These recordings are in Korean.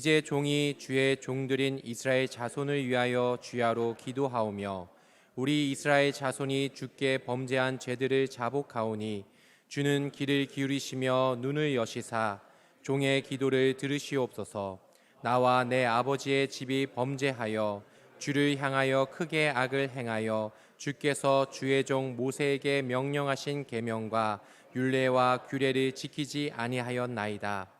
이제 종이 주의 종들인 이스라엘 자손을 위하여 주야로 기도하오며 우리 이스라엘 자손이 주께 범죄한 죄들을 자복하오니 주는 귀를 기울이시며 눈을 여시사 종의 기도를 들으시옵소서 나와 내 아버지의 집이 범죄하여 주를 향하여 크게 악을 행하여 주께서 주의 종 모세에게 명령하신 계명과 율례와 규례를 지키지 아니하였나이다.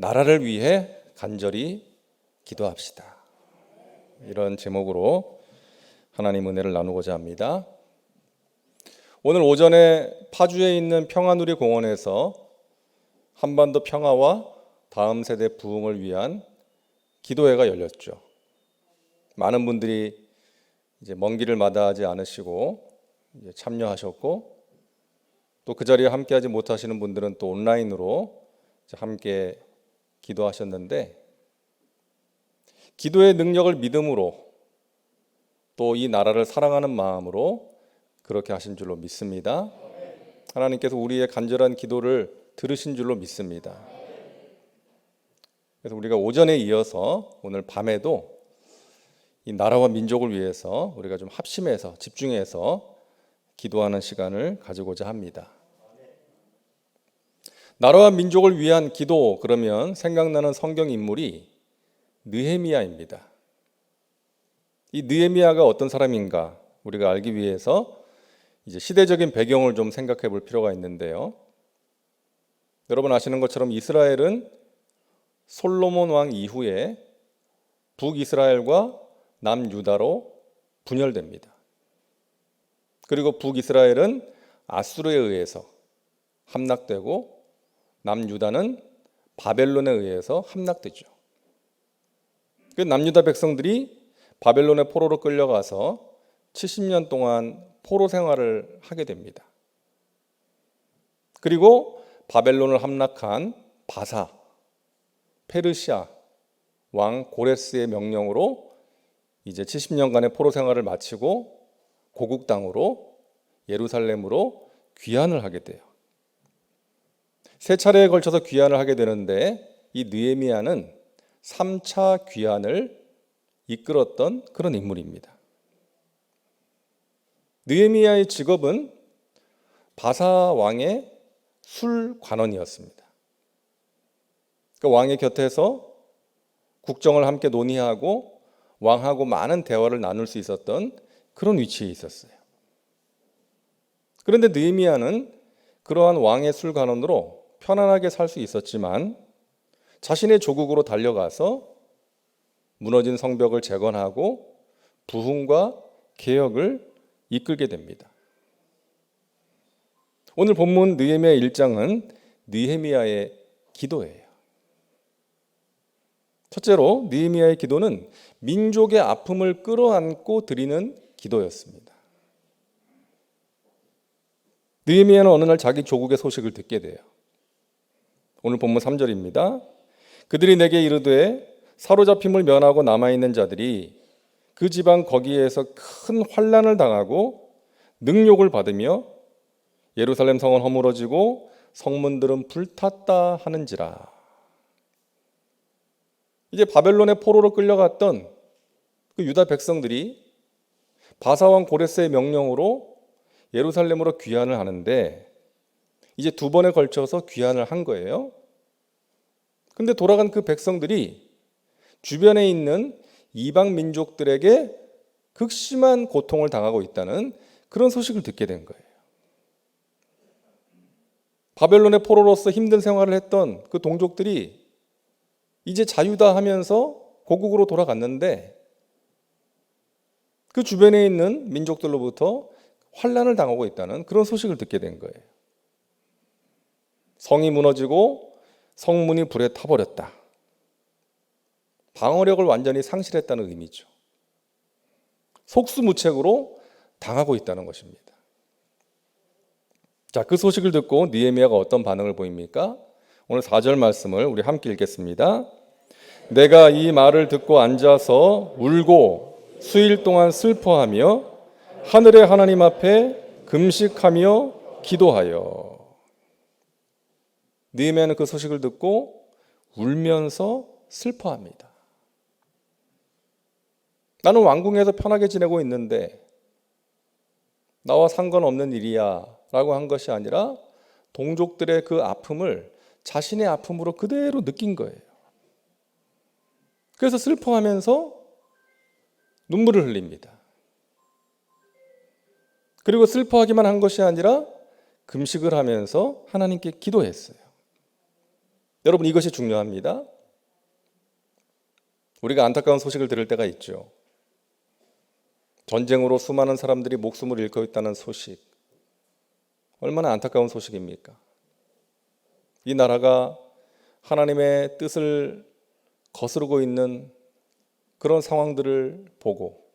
나라를 위해 간절히 기도합시다. 이런 제목으로 하나님 은혜를 나누고자 합니다. 오늘 오전에 파주에 있는 평화누리 공원에서 한반도 평화와 다음 세대 부흥을 위한 기도회가 열렸죠. 많은 분들이 이제 먼 길을 마다하지 않으시고 참여하셨고 또 그 자리에 함께하지 못하시는 분들은 또 온라인으로 함께 기도하셨는데 기도의 능력을 믿음으로 또 이 나라를 사랑하는 마음으로 그렇게 하신 줄로 믿습니다. 하나님께서 우리의 간절한 기도를 들으신 줄로 믿습니다. 그래서 우리가 오전에 이어서 오늘 밤에도 이 나라와 민족을 위해서 우리가 좀 합심해서 집중해서 기도하는 시간을 가지고자 합니다. 나라와 민족을 위한 기도 그러면 생각나는 성경 인물이 느헤미야입니다. 이 느헤미야가 어떤 사람인가 우리가 알기 위해서 이제 시대적인 배경을 좀 생각해 볼 필요가 있는데요. 여러분 아시는 것처럼 이스라엘은 솔로몬 왕 이후에 북이스라엘과 남유다로 분열됩니다. 그리고 북이스라엘은 아수르에 의해서 함락되고 남유다는 바벨론에 의해서 함락되죠. 그 남유다 백성들이 바벨론의 포로로 끌려가서 70년 동안 포로 생활을 하게 됩니다. 그리고 바벨론을 함락한 바사, 페르시아 왕 고레스의 명령으로 이제 70년간의 포로 생활을 마치고 고국 땅으로 예루살렘으로 귀환을 하게 돼요. 세 차례에 걸쳐서 귀환을 하게 되는데 이 느헤미야는 3차 귀환을 이끌었던 그런 인물입니다. 느헤미야의 직업은 바사 왕의 술 관원이었습니다. 그 왕의 곁에서 국정을 함께 논의하고 왕하고 많은 대화를 나눌 수 있었던 그런 위치에 있었어요. 그런데 느헤미야는 그러한 왕의 술 관원으로 편안하게 살 수 있었지만 자신의 조국으로 달려가서 무너진 성벽을 재건하고 부흥과 개혁을 이끌게 됩니다. 오늘 본문 느헤미야 1장은 느헤미야의 기도예요. 첫째로 느헤미야의 기도는 민족의 아픔을 끌어안고 드리는 기도였습니다. 느헤미야는 어느 날 자기 조국의 소식을 듣게 돼요. 오늘 본문 3절입니다. 그들이 내게 이르되 사로잡힘을 면하고 남아 있는 자들이 그 지방 거기에서 큰 환란을 당하고 능욕을 받으며 예루살렘 성은 허물어지고 성문들은 불탔다 하는지라. 이제 바벨론의 포로로 끌려갔던 그 유다 백성들이 바사왕 고레스의 명령으로 예루살렘으로 귀환을 하는데 이제 두 번에 걸쳐서 귀환을 한 거예요. 근데 돌아간 그 백성들이 주변에 있는 이방 민족들에게 극심한 고통을 당하고 있다는 그런 소식을 듣게 된 거예요. 바벨론의 포로로서 힘든 생활을 했던 그 동족들이 이제 자유다 하면서 고국으로 돌아갔는데 그 주변에 있는 민족들로부터 환란을 당하고 있다는 그런 소식을 듣게 된 거예요. 성이 무너지고 성문이 불에 타버렸다. 방어력을 완전히 상실했다는 의미죠. 속수무책으로 당하고 있다는 것입니다. 자, 그 소식을 듣고 니에미아가 어떤 반응을 보입니까? 오늘 4절 말씀을 우리 함께 읽겠습니다. 내가 이 말을 듣고 앉아서 울고 수일 동안 슬퍼하며 하늘의 하나님 앞에 금식하며 기도하여 느헤미야는 그 소식을 듣고 울면서 슬퍼합니다. 나는 왕궁에서 편하게 지내고 있는데 나와 상관없는 일이야 라고 한 것이 아니라 동족들의 그 아픔을 자신의 아픔으로 그대로 느낀 거예요. 그래서 슬퍼하면서 눈물을 흘립니다. 그리고 슬퍼하기만 한 것이 아니라 금식을 하면서 하나님께 기도했어요. 여러분 이것이 중요합니다. 우리가 안타까운 소식을 들을 때가 있죠. 전쟁으로 수많은 사람들이 목숨을 잃고 있다는 소식. 얼마나 안타까운 소식입니까? 이 나라가 하나님의 뜻을 거스르고 있는 그런 상황들을 보고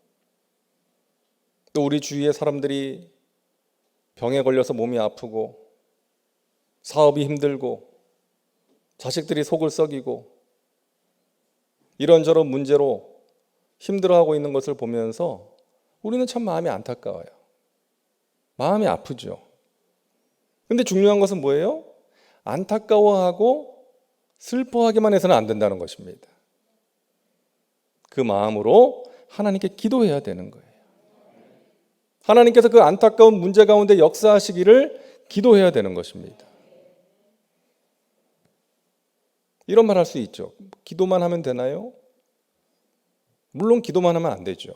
또 우리 주위의 사람들이 병에 걸려서 몸이 아프고 사업이 힘들고 자식들이 속을 썩이고 이런저런 문제로 힘들어하고 있는 것을 보면서 우리는 참 마음이 안타까워요. 마음이 아프죠. 근데 중요한 것은 뭐예요? 안타까워하고 슬퍼하기만 해서는 안 된다는 것입니다. 그 마음으로 하나님께 기도해야 되는 거예요. 하나님께서 그 안타까운 문제 가운데 역사하시기를 기도해야 되는 것입니다. 이런 말 할 수 있죠. 기도만 하면 되나요? 물론 기도만 하면 안 되죠.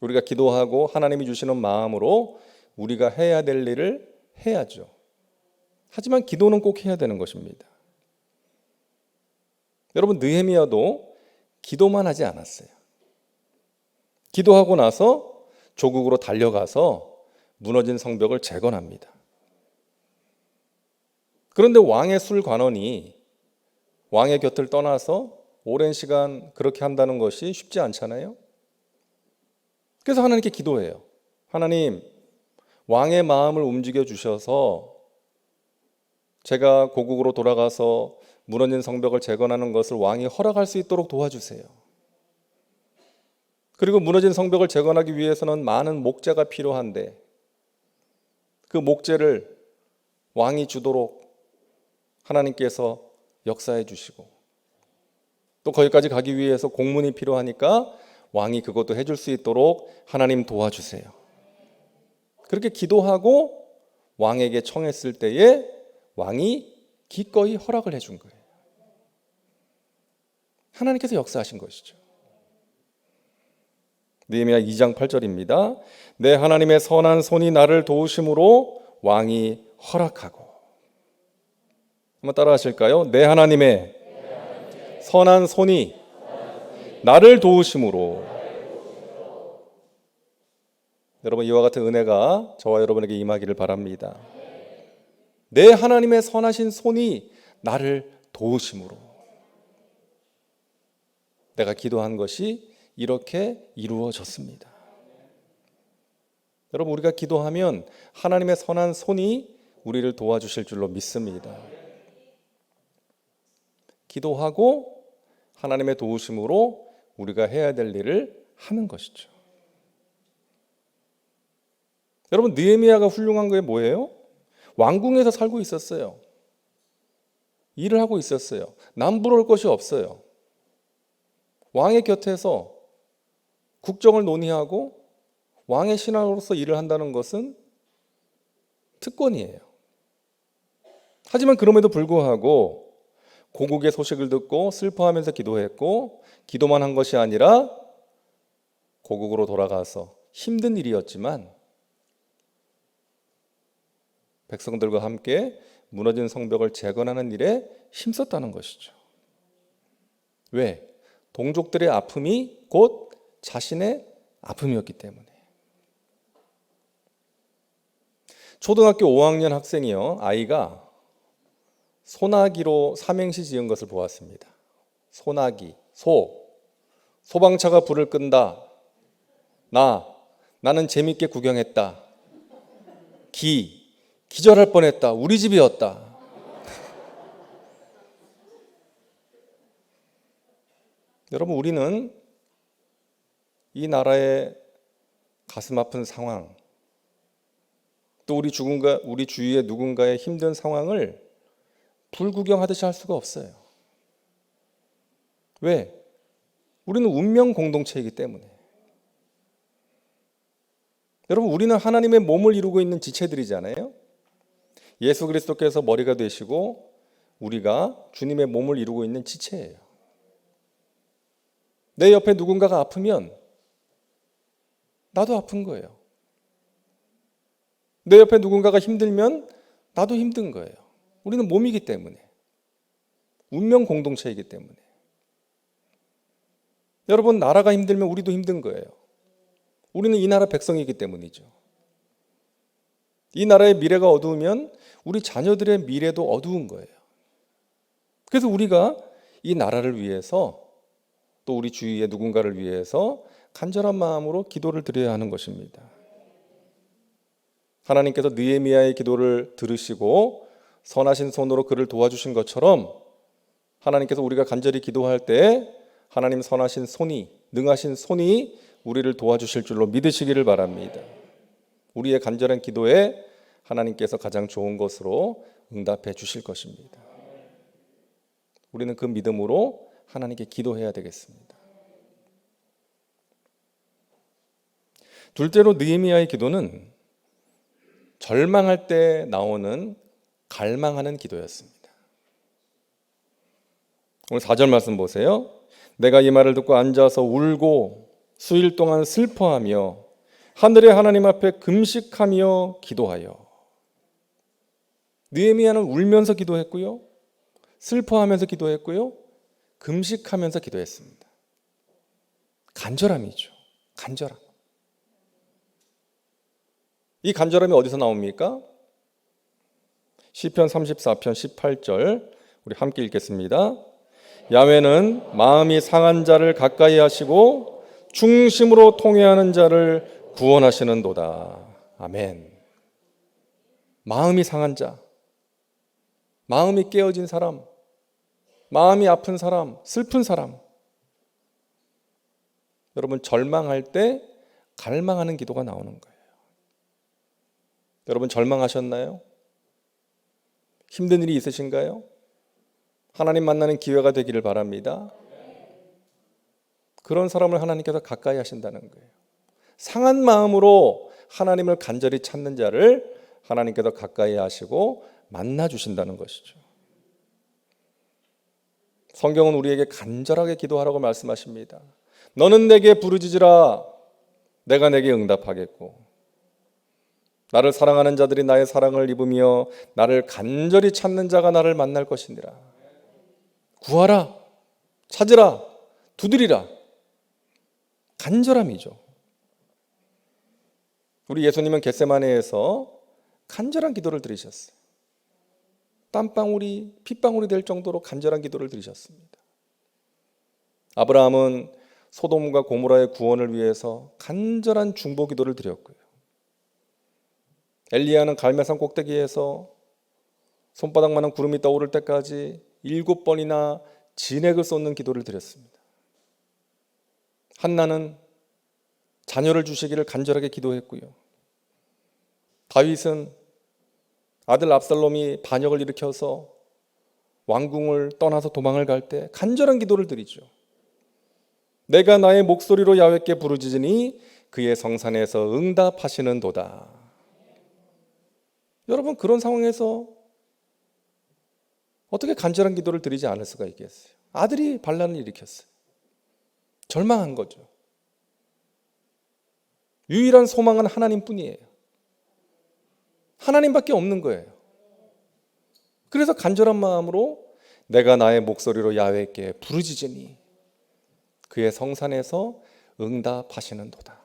우리가 기도하고 하나님이 주시는 마음으로 우리가 해야 될 일을 해야죠. 하지만 기도는 꼭 해야 되는 것입니다. 여러분 느헤미야도 기도만 하지 않았어요. 기도하고 나서 조국으로 달려가서 무너진 성벽을 재건합니다. 그런데 왕의 술 관원이 왕의 곁을 떠나서 오랜 시간 그렇게 한다는 것이 쉽지 않잖아요. 그래서 하나님께 기도해요. 하나님, 왕의 마음을 움직여 주셔서 제가 고국으로 돌아가서 무너진 성벽을 재건하는 것을 왕이 허락할 수 있도록 도와주세요. 그리고 무너진 성벽을 재건하기 위해서는 많은 목재가 필요한데 그 목재를 왕이 주도록 하나님께서 역사해 주시고 또 거기까지 가기 위해서 공문이 필요하니까 왕이 그것도 해줄 수 있도록 하나님 도와주세요. 그렇게 기도하고 왕에게 청했을 때에 왕이 기꺼이 허락을 해준 거예요. 하나님께서 역사하신 것이죠. 느헤미야 2장 8절입니다. 내 하나님의 선한 손이 나를 도우심으로 왕이 허락하고 한번 따라하실까요? 내 하나님의 선한 손이 나를 도우심으로 여러분 이와 같은 은혜가 저와 여러분에게 임하기를 바랍니다. 내 하나님의 선하신 손이 나를 도우심으로 내가 기도한 것이 이렇게 이루어졌습니다. 여러분 우리가 기도하면 하나님의 선한 손이 우리를 도와주실 줄로 믿습니다. 기도하고 하나님의 도우심으로 우리가 해야 될 일을 하는 것이죠. 여러분 느헤미야가 훌륭한 게 뭐예요? 왕궁에서 살고 있었어요. 일을 하고 있었어요. 남부러울 것이 없어요. 왕의 곁에서 국정을 논의하고 왕의 신하로서 일을 한다는 것은 특권이에요. 하지만 그럼에도 불구하고 고국의 소식을 듣고 슬퍼하면서 기도했고 기도만 한 것이 아니라 고국으로 돌아가서 힘든 일이었지만 백성들과 함께 무너진 성벽을 재건하는 일에 힘썼다는 것이죠. 왜? 동족들의 아픔이 곧 자신의 아픔이었기 때문에. 초등학교 5학년 학생이요. 아이가 소나기로 삼행시 지은 것을 보았습니다. 소나기, 소. 소방차가 불을 끈다. 나. 나는 재밌게 구경했다. 기. 기절할 뻔했다. 우리 집이었다. 여러분, 우리는 이 나라의 가슴 아픈 상황, 또 우리 누군가 우리 주위의 누군가의 힘든 상황을 불구경하듯이 할 수가 없어요. 왜? 우리는 운명 공동체이기 때문에. 여러분, 우리는 하나님의 몸을 이루고 있는 지체들이잖아요. 예수 그리스도께서 머리가 되시고 우리가 주님의 몸을 이루고 있는 지체예요. 내 옆에 누군가가 아프면 나도 아픈 거예요. 내 옆에 누군가가 힘들면 나도 힘든 거예요. 우리는 몸이기 때문에. 운명 공동체이기 때문에. 여러분, 나라가 힘들면 우리도 힘든 거예요. 우리는 이 나라 백성이기 때문이죠. 이 나라의 미래가 어두우면 우리 자녀들의 미래도 어두운 거예요. 그래서 우리가 이 나라를 위해서 또 우리 주위의 누군가를 위해서 간절한 마음으로 기도를 드려야 하는 것입니다. 하나님께서 느헤미야의 기도를 들으시고 선하신 손으로 그를 도와주신 것처럼 하나님께서 우리가 간절히 기도할 때 하나님 선하신 손이 능하신 손이 우리를 도와주실 줄로 믿으시기를 바랍니다. 우리의 간절한 기도에 하나님께서 가장 좋은 것으로 응답해 주실 것입니다. 우리는 그 믿음으로 하나님께 기도해야 되겠습니다. 둘째로 느헤미야의 기도는 절망할 때 나오는 갈망하는 기도였습니다. 오늘 4절 말씀 보세요. 내가 이 말을 듣고 앉아서 울고 수일 동안 슬퍼하며 하늘의 하나님 앞에 금식하며 기도하여 느헤미야는 울면서 기도했고요. 슬퍼하면서 기도했고요. 금식하면서 기도했습니다. 간절함이죠. 간절함. 이 간절함이 어디서 나옵니까? 시편 34편 18절 우리 함께 읽겠습니다. 야훼는 마음이 상한 자를 가까이 하시고 중심으로 통회하는 자를 구원하시는도다. 아멘. 마음이 상한 자, 마음이 깨어진 사람, 마음이 아픈 사람, 슬픈 사람. 여러분 절망할 때 갈망하는 기도가 나오는 거예요. 여러분 절망하셨나요? 힘든 일이 있으신가요? 하나님 만나는 기회가 되기를 바랍니다. 그런 사람을 하나님께서 가까이 하신다는 거예요. 상한 마음으로 하나님을 간절히 찾는 자를 하나님께서 가까이 하시고 만나 주신다는 것이죠. 성경은 우리에게 간절하게 기도하라고 말씀하십니다. 너는 내게 부르짖으라 내가 내게 응답하겠고 나를 사랑하는 자들이 나의 사랑을 입으며 나를 간절히 찾는 자가 나를 만날 것이니라. 구하라, 찾으라, 두드리라. 간절함이죠. 우리 예수님은 겟세마네에서 간절한 기도를 드리셨어요. 땀방울이 핏방울이 될 정도로 간절한 기도를 드리셨습니다. 아브라함은 소돔과 고모라의 구원을 위해서 간절한 중보 기도를 드렸고요. 엘리야는 갈매산 꼭대기에서 손바닥만한 구름이 떠오를 때까지 일곱 번이나 진액을 쏟는 기도를 드렸습니다. 한나는 자녀를 주시기를 간절하게 기도했고요. 다윗은 아들 압살롬이 반역을 일으켜서 왕궁을 떠나서 도망을 갈 때 간절한 기도를 드리죠. 내가 나의 목소리로 야훼께 부르짖으니 그의 성산에서 응답하시는도다. 여러분 그런 상황에서 어떻게 간절한 기도를 드리지 않을 수가 있겠어요? 아들이 반란을 일으켰어요. 절망한 거죠. 유일한 소망은 하나님뿐이에요. 하나님밖에 없는 거예요. 그래서 간절한 마음으로 내가 나의 목소리로 야훼께 부르짖으니 그의 성산에서 응답하시는도다.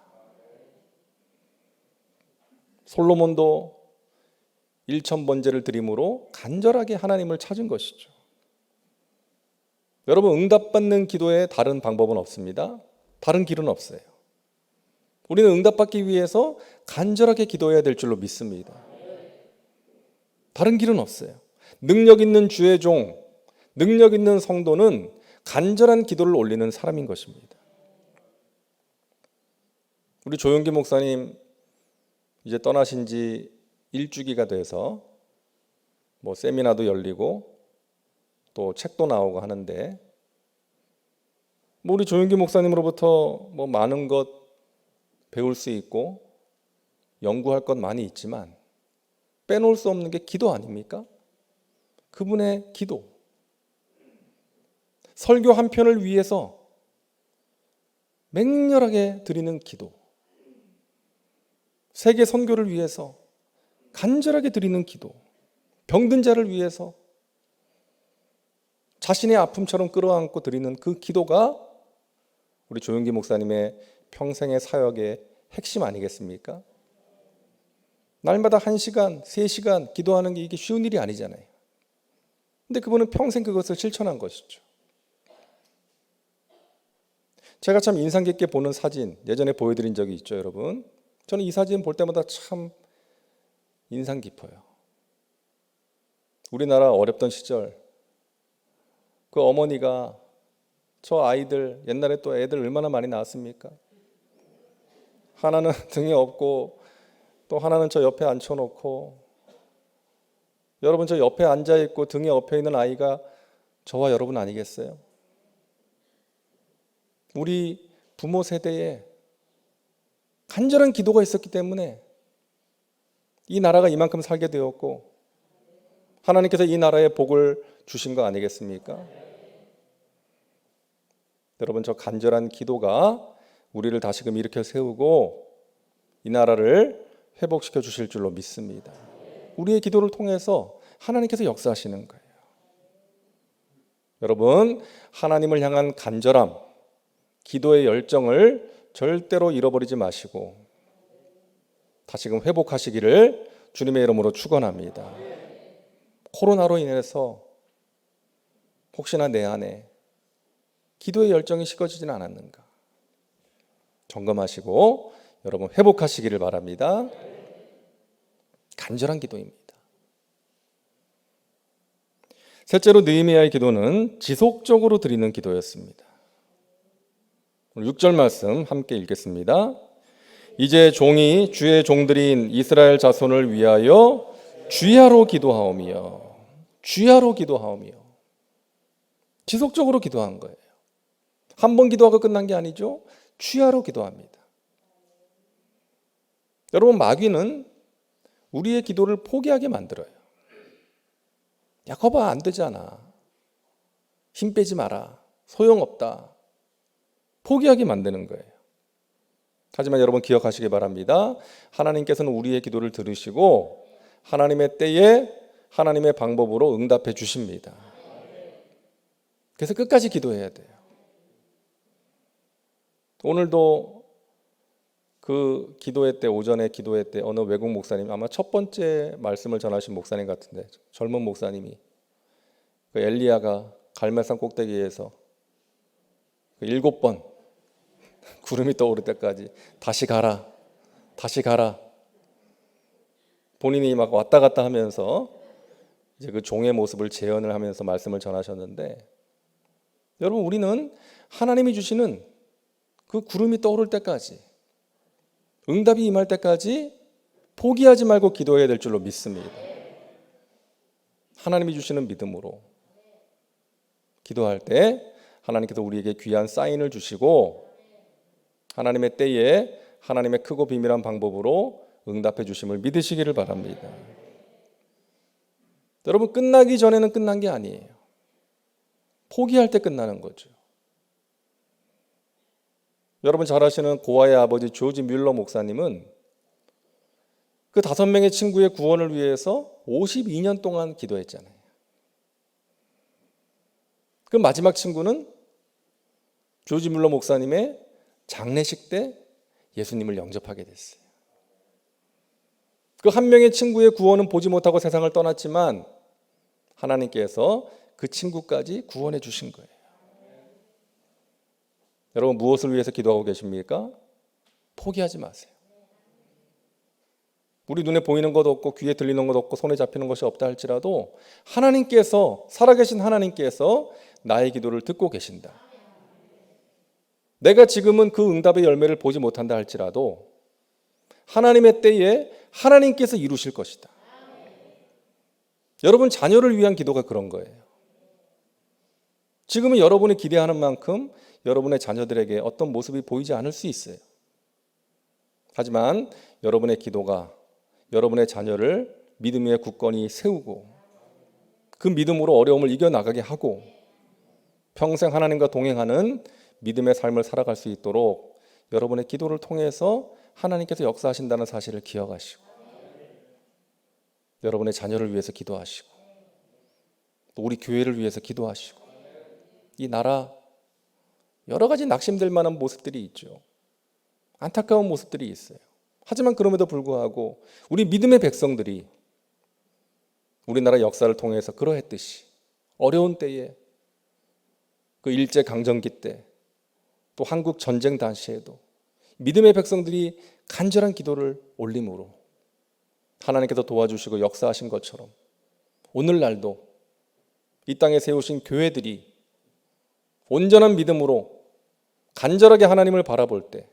솔로몬도 일천 번제를 드림으로 간절하게 하나님을 찾은 것이죠. 여러분 응답받는 기도에 다른 방법은 없습니다. 다른 길은 없어요. 우리는 응답받기 위해서 간절하게 기도해야 될 줄로 믿습니다. 다른 길은 없어요. 능력 있는 주의 종, 능력 있는 성도는 간절한 기도를 올리는 사람인 것입니다. 우리 조용기 목사님 이제 떠나신 지 일주기가 돼서 뭐 세미나도 열리고 또 책도 나오고 하는데 뭐 우리 조용기 목사님으로부터 뭐 많은 것 배울 수 있고 연구할 것 많이 있지만 빼놓을 수 없는 게 기도 아닙니까? 그분의 기도. 설교 한 편을 위해서 맹렬하게 드리는 기도. 세계 선교를 위해서 간절하게 드리는 기도. 병든 자를 위해서 자신의 아픔처럼 끌어안고 드리는 그 기도가 우리 조용기 목사님의 평생의 사역의 핵심 아니겠습니까? 날마다 한 시간, 세 시간 기도하는 게 이게 쉬운 일이 아니잖아요. 근데 그분은 평생 그것을 실천한 것이죠. 제가 참 인상 깊게 보는 사진 예전에 보여드린 적이 있죠, 여러분. 저는 이 사진 볼 때마다 참 인상 깊어요. 우리나라 어렵던 시절 그 어머니가 저 아이들 옛날에 또 애들 얼마나 많이 낳았습니까? 하나는 등에 업고 또 하나는 저 옆에 앉혀놓고 여러분 저 옆에 앉아 있고 등에 엎여 있는 아이가 저와 여러분 아니겠어요? 우리 부모 세대에 간절한 기도가 있었기 때문에 이 나라가 이만큼 살게 되었고 하나님께서 이 나라에 복을 주신 거 아니겠습니까? 여러분 저 간절한 기도가 우리를 다시금 일으켜 세우고 이 나라를 회복시켜 주실 줄로 믿습니다. 우리의 기도를 통해서 하나님께서 역사하시는 거예요. 여러분 하나님을 향한 간절함, 기도의 열정을 절대로 잃어버리지 마시고 다시금 회복하시기를 주님의 이름으로 축원합니다. 코로나로 인해서 혹시나 내 안에 기도의 열정이 식어지지는 않았는가 점검하시고 여러분 회복하시기를 바랍니다. 간절한 기도입니다. 셋째로 느헤미야의 기도는 지속적으로 드리는 기도였습니다. 오늘 6절 말씀 함께 읽겠습니다. 이제 종이 주의 종들인 이스라엘 자손을 위하여 주야로 기도하오며 주야로 기도하오며 지속적으로 기도한 거예요. 한 번 기도하고 끝난 게 아니죠. 주야로 기도합니다. 여러분 마귀는 우리의 기도를 포기하게 만들어요. 야, 거봐 안 되잖아. 힘 빼지 마라. 소용없다. 포기하게 만드는 거예요. 하지만 여러분 기억하시기 바랍니다. 하나님께서는 우리의 기도를 들으시고 하나님의 때에 하나님의 방법으로 응답해 주십니다. 그래서 끝까지 기도해야 돼요. 오늘도 그 기도회 때 오전에 기도회 때 어느 외국 목사님 아마 첫 번째 말씀을 전하신 목사님 같은데 젊은 목사님이 그 엘리야가 갈멜산 꼭대기에서 그 일곱 번 구름이 떠오를 때까지 다시 가라 다시 가라 본인이 막 왔다 갔다 하면서 이제 그 종의 모습을 재현을 하면서 말씀을 전하셨는데 여러분 우리는 하나님이 주시는 그 구름이 떠오를 때까지 응답이 임할 때까지 포기하지 말고 기도해야 될 줄로 믿습니다. 하나님이 주시는 믿음으로 기도할 때 하나님께서 우리에게 귀한 사인을 주시고 하나님의 때에 하나님의 크고 비밀한 방법으로 응답해 주심을 믿으시기를 바랍니다. 여러분 끝나기 전에는 끝난 게 아니에요. 포기할 때 끝나는 거죠. 여러분 잘 아시는 고아의 아버지 조지 뮬러 목사님은 그 다섯 명의 친구의 구원을 위해서 52년 동안 기도했잖아요. 그 마지막 친구는 조지 뮬러 목사님의 장례식 때 예수님을 영접하게 됐어요. 그 한 명의 친구의 구원은 보지 못하고 세상을 떠났지만 하나님께서 그 친구까지 구원해 주신 거예요. 여러분 무엇을 위해서 기도하고 계십니까? 포기하지 마세요. 우리 눈에 보이는 것 없고 귀에 들리는 것 없고 손에 잡히는 것이 없다 할지라도 하나님께서 살아계신 하나님께서 나의 기도를 듣고 계신다. 내가 지금은 그 응답의 열매를 보지 못한다 할지라도 하나님의 때에 하나님께서 이루실 것이다. 여러분 자녀를 위한 기도가 그런 거예요. 지금은 여러분이 기대하는 만큼 여러분의 자녀들에게 어떤 모습이 보이지 않을 수 있어요. 하지만 여러분의 기도가 여러분의 자녀를 믿음 위에 굳건히 세우고 그 믿음으로 어려움을 이겨나가게 하고 평생 하나님과 동행하는 믿음의 삶을 살아갈 수 있도록 여러분의 기도를 통해서 하나님께서 역사하신다는 사실을 기억하시고 여러분의 자녀를 위해서 기도하시고 또 우리 교회를 위해서 기도하시고 이 나라 여러 가지 낙심될 만한 모습들이 있죠. 안타까운 모습들이 있어요. 하지만 그럼에도 불구하고 우리 믿음의 백성들이 우리나라 역사를 통해서 그러했듯이 어려운 때에 그 일제 강점기 때 또 한국 전쟁 당시에도 믿음의 백성들이 간절한 기도를 올림으로 하나님께서 도와주시고 역사하신 것처럼 오늘날도 이 땅에 세우신 교회들이 온전한 믿음으로 간절하게 하나님을 바라볼 때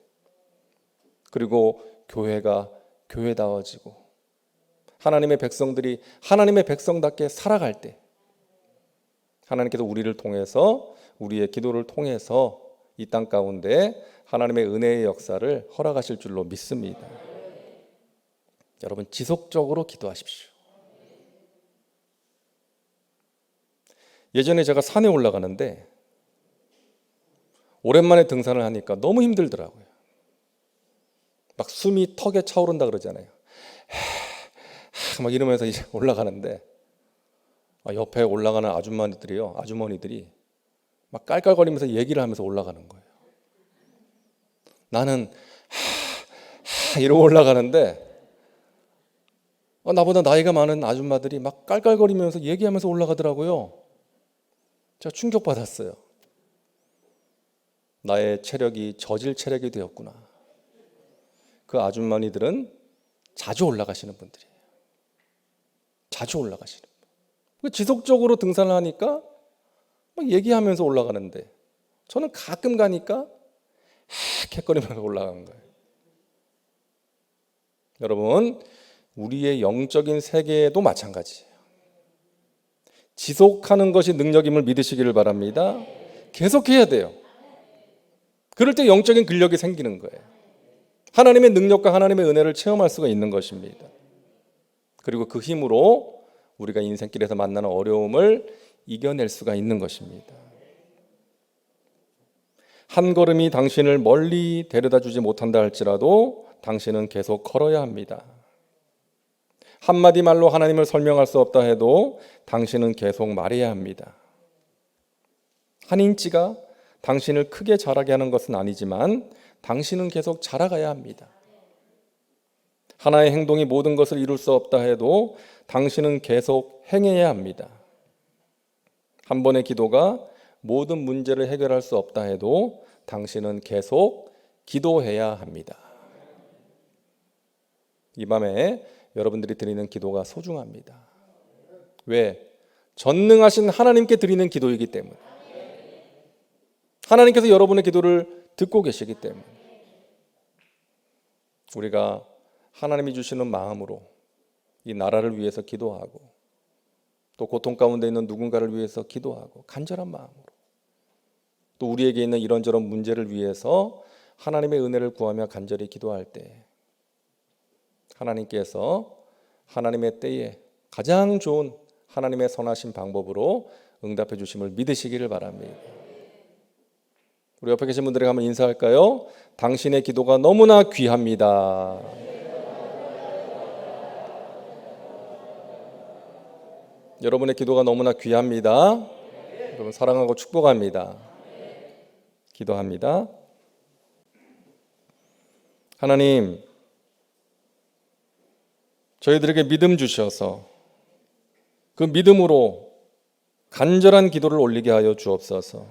그리고 교회가 교회다워지고 하나님의 백성들이 하나님의 백성답게 살아갈 때 하나님께서 우리를 통해서 우리의 기도를 통해서 이 땅 가운데 하나님의 은혜의 역사를 허락하실 줄로 믿습니다. 여러분 지속적으로 기도하십시오. 예전에 제가 산에 올라가는데 오랜만에 등산을 하니까 너무 힘들더라고요. 막 숨이 턱에 차오른다 그러잖아요. 막 이러면서 이제 올라가는데 아, 옆에 올라가는 아주머니들이요, 아주머니들이 막 깔깔거리면서 얘기를 하면서 올라가는 거예요. 나는 하, 하 이러고 올라가는데 어, 나보다 나이가 많은 아줌마들이 막 깔깔거리면서 얘기하면서 올라가더라고요. 제가 충격받았어요. 나의 체력이 저질 체력이 되었구나. 그 아주머니들은 자주 올라가시는 분들이에요. 자주 올라가시는 분. 지속적으로 등산을 하니까 막 얘기하면서 올라가는데 저는 가끔 가니까 헥거리면서 올라가는 거예요. 여러분, 우리의 영적인 세계도 마찬가지예요. 지속하는 것이 능력임을 믿으시기를 바랍니다. 계속해야 돼요. 그럴 때 영적인 근력이 생기는 거예요. 하나님의 능력과 하나님의 은혜를 체험할 수가 있는 것입니다. 그리고 그 힘으로 우리가 인생길에서 만나는 어려움을 이겨낼 수가 있는 것입니다. 한 걸음이 당신을 멀리 데려다 주지 못한다 할지라도 당신은 계속 걸어야 합니다. 한마디 말로 하나님을 설명할 수 없다 해도 당신은 계속 말해야 합니다. 한 인치가 당신을 크게 자라게 하는 것은 아니지만 당신은 계속 자라가야 합니다. 하나의 행동이 모든 것을 이룰 수 없다 해도 당신은 계속 행해야 합니다. 한 번의 기도가 모든 문제를 해결할 수 없다 해도 당신은 계속 기도해야 합니다. 이 밤에 여러분들이 드리는 기도가 소중합니다. 왜? 전능하신 하나님께 드리는 기도이기 때문에. 하나님께서 여러분의 기도를 듣고 계시기 때문에. 우리가 하나님이 주시는 마음으로 이 나라를 위해서 기도하고 또 고통 가운데 있는 누군가를 위해서 기도하고 간절한 마음으로 또 우리에게 있는 이런저런 문제를 위해서 하나님의 은혜를 구하며 간절히 기도할 때 하나님께서 하나님의 때에 가장 좋은 하나님의 선하신 방법으로 응답해 주심을 믿으시기를 바랍니다. 우리 옆에 계신 분들에게 한번 인사할까요? 당신의 기도가 너무나 귀합니다. 여러분의 기도가 너무나 귀합니다. 여러분 사랑하고 축복합니다. 기도합니다. 하나님, 저희들에게 믿음 주셔서 그 믿음으로 간절한 기도를 올리게 하여 주옵소서.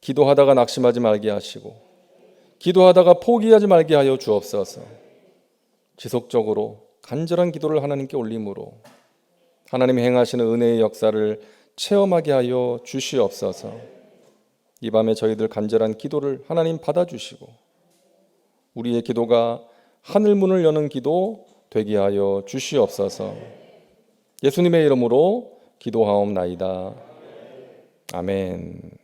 기도하다가 낙심하지 말게 하시고, 기도하다가 포기하지 말게 하여 주옵소서. 지속적으로 간절한 기도를 하나님께 올림으로 하나님이 행하시는 은혜의 역사를 체험하게 하여 주시옵소서. 이 밤에 저희들 간절한 기도를 하나님 받아주시고 우리의 기도가 하늘 문을 여는 기도 되게 하여 주시옵소서. 예수님의 이름으로 기도하옵나이다. 아멘.